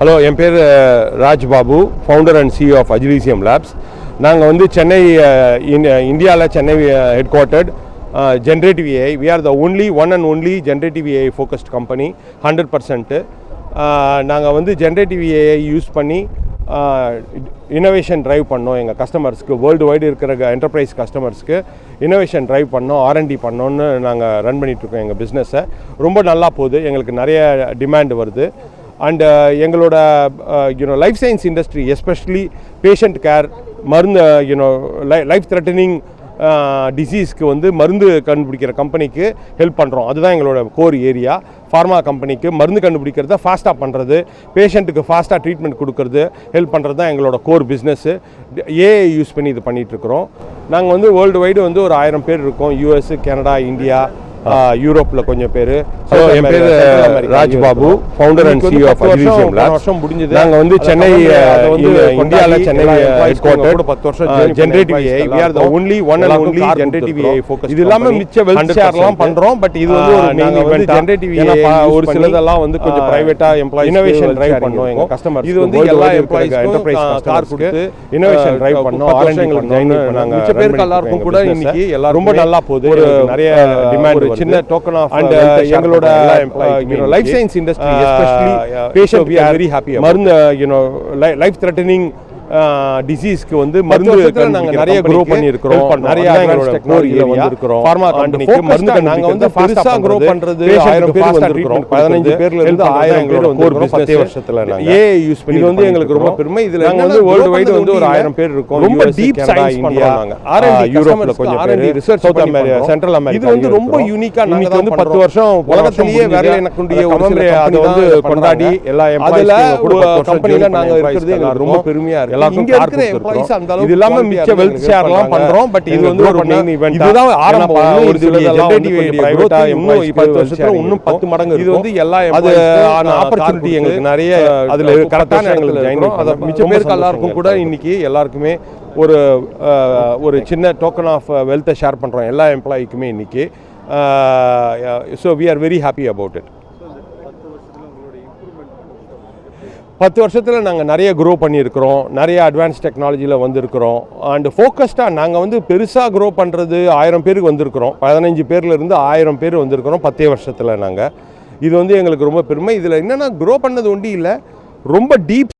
Hello என் பேர் Raj Babu founder and CEO of Agilisium labs நாங்கள் வந்து சென்னை இந்தியாவில் Chennai headquartered generative AI we are the only one and only generative AI focused company hundred percent நாங்கள் வந்து generative AI use பண்ணி innovation drive பண்ணோம். எங்கள் கஸ்டமர்ஸ்க்கு வேர்ல்டு வைடு இருக்கிற என்டர்பிரைஸ் கஸ்டமர்ஸ்க்கு இனோவேஷன் ட்ரைவ் பண்ணோம் ஆர்என்டி பண்ணோன்னு நாங்கள் ரன் பண்ணிகிட்ருக்கோம் எங்கள் பிஸ்னஸை ரொம்ப நல்லா போகுது. எங்களுக்கு நிறைய டிமாண்ட் வருது. அண்டு எங்களோட you know life science industry especially patient care மருந்து யூனோ லை லைஃப் த்ரெட்டனிங் டிசீஸ்க்கு வந்து மருந்து கண்டுபிடிக்கிற கம்பெனிக்கு ஹெல்ப் பண்ணுறோம் அதுதான் எங்களோட கோர் ஏரியா ஃபார்மா கம்பெனிக்கு மருந்து கண்டுபிடிக்கிறத ஃபாஸ்ட்டாக பண்ணுறது பேஷண்ட்டுக்கு ஃபாஸ்ட்டாக ட்ரீட்மெண்ட் கொடுக்கறது ஹெல்ப் பண்ணுறது தான் எங்களோட கோர் பிஸ்னஸ்ஸு ஏஐ யூஸ் பண்ணி இது பண்ணிகிட்ருக்குறோம் நாங்கள் வந்து வேர்ல்டு வைடு வந்து ஒரு ஆயிரம் பேர் இருக்கோம். யூஎஸ் கனடா இந்தியா யூரோப்பில் கொஞ்சம் பேர். என் பேரு Raj Babu, founder and CEO of Agilisium Labs. வருஷம் முடிஞ்சது. நாங்க வந்து சென்னை, அதை வந்து இந்த இந்தியாவில் கொண்டாடி சென்னை ஹெட் குவார்ட்டர் பத்து வருஷம் generative AI we are the only one and only generative AI. Focus இது இல்லாம மிச்ச wealth shareலாம் பண்றோம் பட் இது வந்து ஒரு நாங்க நாங்க வந்து ஜென்ரேட்டிவ் ஏஐ ஒரு சிலதெல்லாம் வந்து கொஞ்சம் பிரைவேட்டா எம்ப்ளாயிஸ் இனோவேஷன் டிரைவ் பண்ணோம் எங்க கஸ்டமர் இது வந்து எல்லா எம்ப்ளாயிஸ் என்டர்பிரைஸ் கார் கொடுத்து இனோவேஷன் டிரைவ் பண்ணோம் ஆர்என்டி நாங்க மிச்ச பேருக்கு எல்லாருக்கும் கூட இன்னைக்கு எல்லாரும் ரொம்ப நல்லா போகுது நிறைய டிமாண்ட் ஒரு சின்ன டோக்கன் ஆஃப் அண்ட் எங்களோட life science industry especially patient we are very happy மருந்து யூனோ லைஃப் த்ரெட்டனிங் டிசீஸ்க்கு வந்து மருந்து நாங்க நிறைய க்ரோ பண்ணி இருக்கிறோம் நிறைய டெக்னாலஜில வந்திருக்கிறோம் ஃபார்மா கம்பெனிக்கு மருந்து நாங்க வந்து பெருசா க்ரோ பண்றது ஆயிரம் பேர் வந்திருக்கிறோம். பதினஞ்சு பேர்ல இருந்து ஆயிரம் பேர் வந்து பத்து வருஷத்துல ஏஐ யூஸ் பண்ணி இது வந்து எங்களுக்கு ரொம்ப பெருமை. இதுல நாங்க வந்து வேர்ல்டு வைடு வந்து ஒரு ஆயிரம் பேர் இருக்கோம். ரொம்ப டீப் சயின்ஸ் இந்தியா யூரோப்ல கொஞ்சம் R and D research South America Central America இது வந்து ரொம்ப யூனிக்கா நாங்க வந்து பத்து வருஷம் உலகத்திலேயே வேற எனக்குண்டிய ஒரு அதை வந்து கொண்டாடி எல்லா அதுல கம்பெனில நாங்க இருக்கிறது ரொம்ப பெருமையா இருக்கு எல்லாருக்கும் இருக்கிற எம்ப்ளாயிஸ் அந்த அளவுக்கு இது இல்லாம மிச்ச வெல்த் ஷேர்லாம் பண்றோம் பட் இது வந்து ஒரு மெயின் ஈவென்ட் இதுதான் ஆரம்பம். ஒரு சில ஜெனரேட்டிவ் பிரைவேட்டா இன்னும் 10 வருஷத்துல இன்னும் 10 மடங்கு இது வந்து எல்லா அது ஆப்பர்ச்சுனிட்டி எங்களுக்கு நிறைய அதுல கரெக்டான எங்களுக்கு ஜாயின் அதை மிச்ச பேருக்கு எல்லாருக்கும் கூட இன்னைக்கு எல்லாருக்குமே ஒரு ஒரு சின்ன டோக்கன் ஆஃப் வெல்த்தை ஷேர் பண்றோம். எல்லா எம்ப்ளாயிக்குமே இன்னைக்கு. So we are very happy about it பத்து வருஷத்தில் நாங்கள் நிறைய க்ரோ பண்ணியிருக்கிறோம். நிறைய அட்வான்ஸ் டெக்னாலஜியில் வந்திருக்கிறோம். அண்டு ஃபோக்கஸ்டாக நாங்கள் வந்து பெருசாக க்ரோ பண்ணுறது ஆயிரம் பேருக்கு வந்திருக்கிறோம். பதினஞ்சு பேர்லேருந்து ஆயிரம் பேர் வந்திருக்கிறோம் பத்தே வருஷத்தில் நாங்கள் இது வந்து எங்களுக்கு ரொம்ப பெருமை. இதில் என்னென்னா க்ரோ பண்ணது ஒண்டி இல்லை. ரொம்ப டீப்